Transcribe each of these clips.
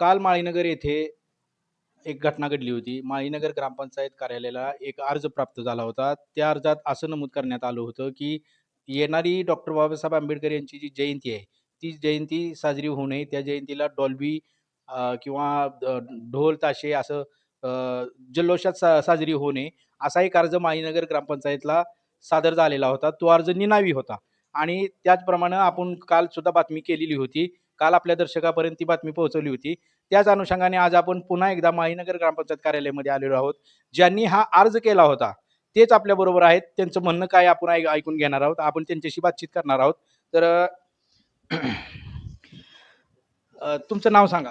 काल माळीनगर येथे एक घटना घडली होती. माळीनगर ग्रामपंचायत कार्यालयाला एक अर्ज प्राप्त झाला होता. त्या अर्जात असं नमूद करण्यात आलं होतं की येणारी डॉक्टर बाबासाहेब आंबेडकर यांची जी जयंती आहे ती जयंती साजरी होऊ नये. त्या जयंतीला डॉल्बी किंवा ढोल ताशे असं जल्लोषात सा साजरी होऊ नये. असा एक अर्ज माळीनगर ग्रामपंचायतला सादर झालेला होता. तो अर्ज निनावी होता. आणि त्याचप्रमाणे आपण काल सुद्धा बातमी केलेली होती काल आपल्या दर्शकापर्यंत ती बातमी पोहोचवली होती. त्याच अनुषंगाने आज आपण पुन्हा एकदा माळीनगर ग्रामपंचायत कार्यालयामध्ये आलेलो आहोत ज्यांनी हा अर्ज केला होता. तेच आपल्या बरोबर आहेत. त्यांचं म्हणणं काय आपण ऐक- ऐकून घेणार आहोत. आपण त्यांच्याशी बातचीत करणार आहोत. तर तुमचं नाव सांगा.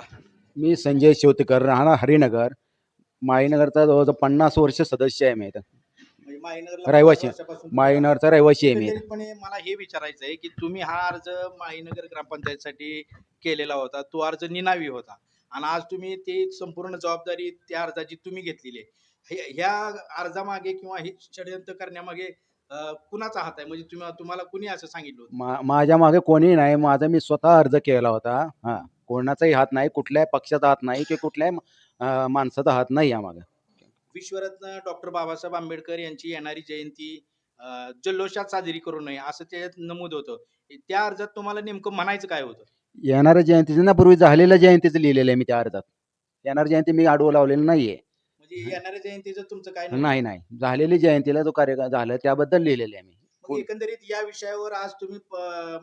मी संजय शेवतेकर राहणार हरिनगर. माईनगरचा जवळजवळ पन्नास वर्ष सदस्य आहे मी पन्नास वर्षापासून माळीनगरचा रहिवासी आहे मी मला हे विचारायचं आहे की तुम्ही हा अर्ज माळीनगर ग्रामपंचायतसाठी केलेला होता. तो अर्ज निनावी होता. आणि आज तुम्ही ती संपूर्ण जबाबदारी त्या अर्जाची तुम्ही घेतलेली आहे. हे- ह्या अर्जामागे किंवा हे षडयंत्र करण्यामागे अं, कुणाचा हात आहे? म्हणजे तुम्ही तुम्हाला कुणी असं सांगितलं होतं? मा माझ्या मागे कोणी नाही. माझा मी स्वतः अर्ज केला होता. हां. कोणाचाही हात नाही. कुठल्याही पक्षाचा हात नाही. की कुठल्याही अं, माणसाचा हात नाही यामागे विश्वरत्न डॉक्टर बाबासाहेब आंबेडकर यांची येणारी जयंती जल्लोषात साजरी करू नये असं त्याच्यात नमूद होतं. त्या अर्जात तुम्हाला नेमकं म्हणायचं काय होतं? येणाऱ्या जयंतीचं ना पूर्वी झालेल्या जयंतीचं लिहिलेलं आहे मी त्या अर्जात. येणारी जयंती मी आडवं लावलेलं नाहीये. म्हणजे येणाऱ्या जयंतीचं तुमचं काय? नाही नाही. झालेली जयंतीला जो कार्यक्रम झाला त्याबद्दल लिहिलेलं आहे मी. मग एकंदरीत या विषयावर आज तुम्ही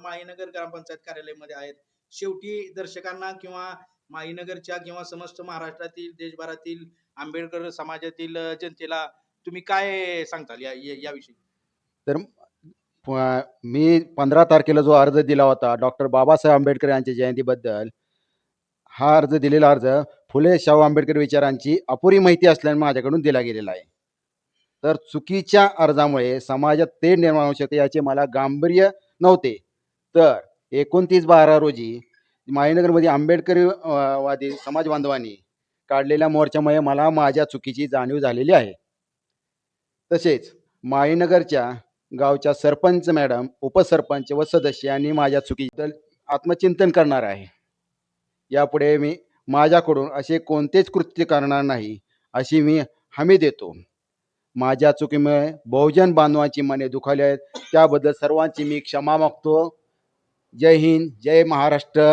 माळीनगर ग्रामपंचायत कार्यालयामध्ये आहेत. शेवटी दर्शकांना किंवा माईनगरच्या किंवा समस्त महाराष्ट्रातील देशभरातील आंबेडकर समाजातील जनतेला तुम्ही काय सांगताल या या- याविषयी? तर प- मी पंधरा तारखेला जो अर्ज दिला होता डॉक्टर बाबासाहेब आंबेडकर यांच्या जयंतीबद्दल हा अर्ज दिलेला अर्ज फुले शाहू आंबेडकर विचारांची अपुरी माहिती असल्याने माझ्याकडून दिला गेलेला आहे. तर चुकीच्या अर्जामुळे समाजात तेढ निर्माण होऊ शकते याचे मला गांभीर्य नव्हते. तर एकोणतीस बारा रोजी माळीनगरमध्ये आंबेडकर वादी समाज बांधवांनी काढलेल्या मोर्चामुळे मला माझ्या चुकीची जाणीव झालेली आहे. तसेच माईनगरच्या गावच्या सरपंच मॅडम उपसरपंच व सदस्य यांनी माझ्या चुकीबद्दल आत्मचिंतन करणार आहे. यापुढे मी माझ्याकडून असे कोणतेच कृत्य करणार नाही अशी मी हमी देतो. माझ्या चुकीमुळे बहुजन बांधवांची मने दुखावली आहेत. त्याबद्दल सर्वांची मी क्षमा मागतो. जय हिंद जय महाराष्ट्र.